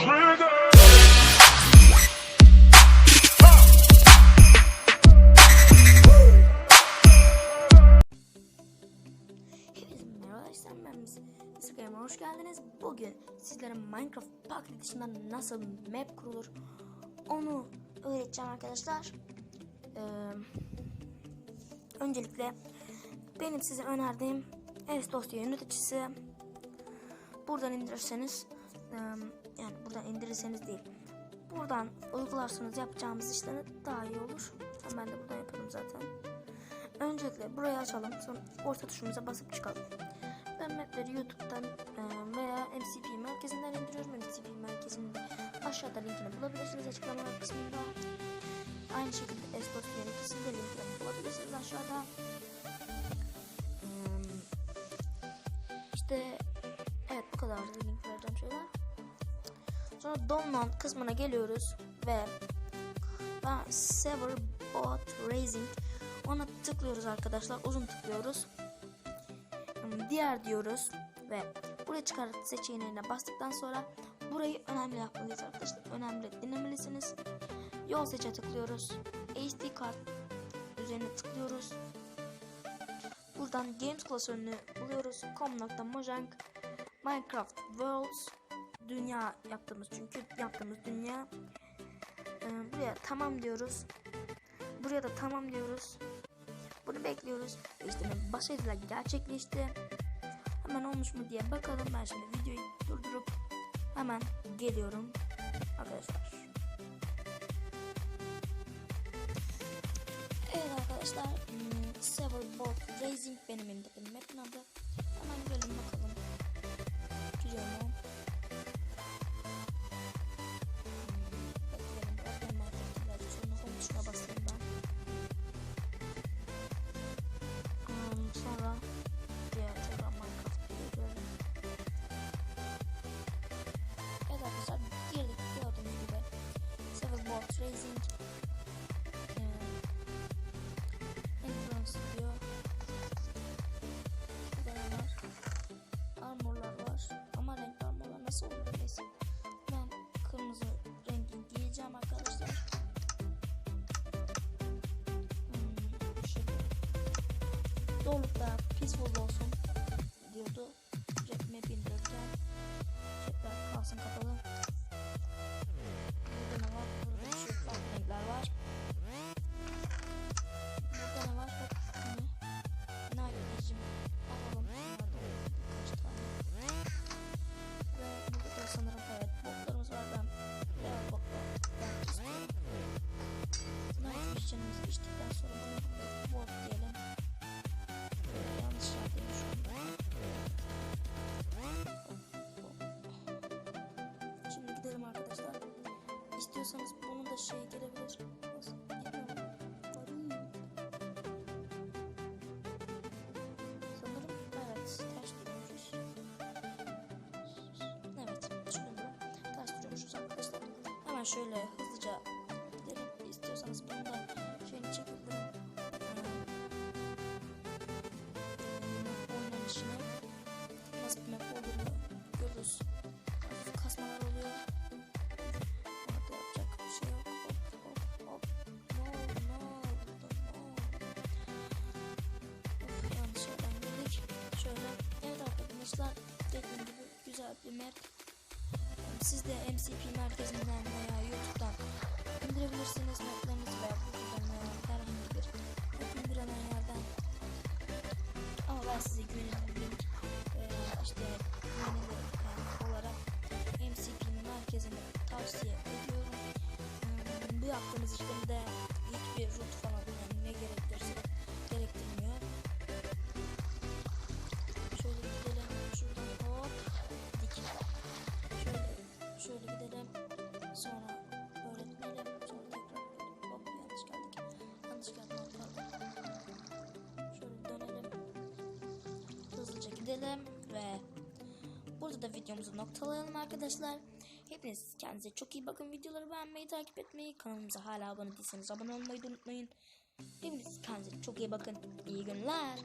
Gamer'a hoş geldiniz. Bugün sizlere Minecraft Pocket Edition'da nasıl map kurulur onu öğreteceğim arkadaşlar. Ee, öncelikle benim size önerdiğim ES dosya yöneticisi buradan indirirseniz yani buradan indirirseniz değil buradan uygularsanız yapacağımız işleri daha iyi olur. Hemen de buradan yapalım zaten. Öncelikle burayı açalım. Sonra orta tuşumuza basıp çıkalım. Ben mapleri YouTube'dan veya MCP merkezinden indiriyorum. MCP merkezinin aşağıda linkini bulabilirsiniz açıklamalar kısmında. Aynı şekilde S4 yöneticisinde linkini bulabilirsiniz aşağıda. İşte evet bu kadar da link vereceğim şeyler. Sonra download kısmına geliyoruz ve ben Sever Bot Racing ona tıklıyoruz arkadaşlar. Uzun tıklıyoruz. Diğer diyoruz ve buraya çıkart seçeneğine bastıktan sonra burayı önemli yapmalıyız arkadaşlar. Önemli dinlemelisiniz. Yol seçe tıklıyoruz. HD kart üzerine tıklıyoruz. Buradan Games klasörünü buluyoruz. com.mojang Minecraft Worlds dünya yaptığımız çünkü yaptığımız dünya Ee, buraya tamam diyoruz. Buraya da tamam diyoruz. Bunu bekliyoruz. İşlemi başarıyla gerçekleşti. Hemen olmuş mu diye bakalım. Ben şimdi videoyu durdurup hemen geliyorum arkadaşlar. Evet arkadaşlar. Hmm, Severbot Racing benim indirdiğim map'in adı. Hemen gelin bakalım. Güzel mi? Doğrulukta peaceful olsun diyordu. Cepime bindireceğim. Cepler kalsın kapalı. İstiyorsanız bunun da şey gelebilir. Nasıl? Sanırım evet ters duruyoruz. Evet şöyle ters duruyormuşuz arkadaşlar. Hemen şöyle map. Siz de MCP merkezinden veya YouTube'dan indirebilirsiniz şöyle gidelim. Sonra öğretmeyelim. Sonra tekrar hop yanlış geldik. Yanlış geldik pardon. Şöyle dönelim. Hızlıca gidelim ve burada da videomuzu noktalayalım arkadaşlar. Hepiniz kendinize çok iyi bakın. Videoları beğenmeyi, takip etmeyi, kanalımıza hala abone değilseniz abone olmayı unutmayın. Hepiniz kendinize çok iyi bakın. İyi günler.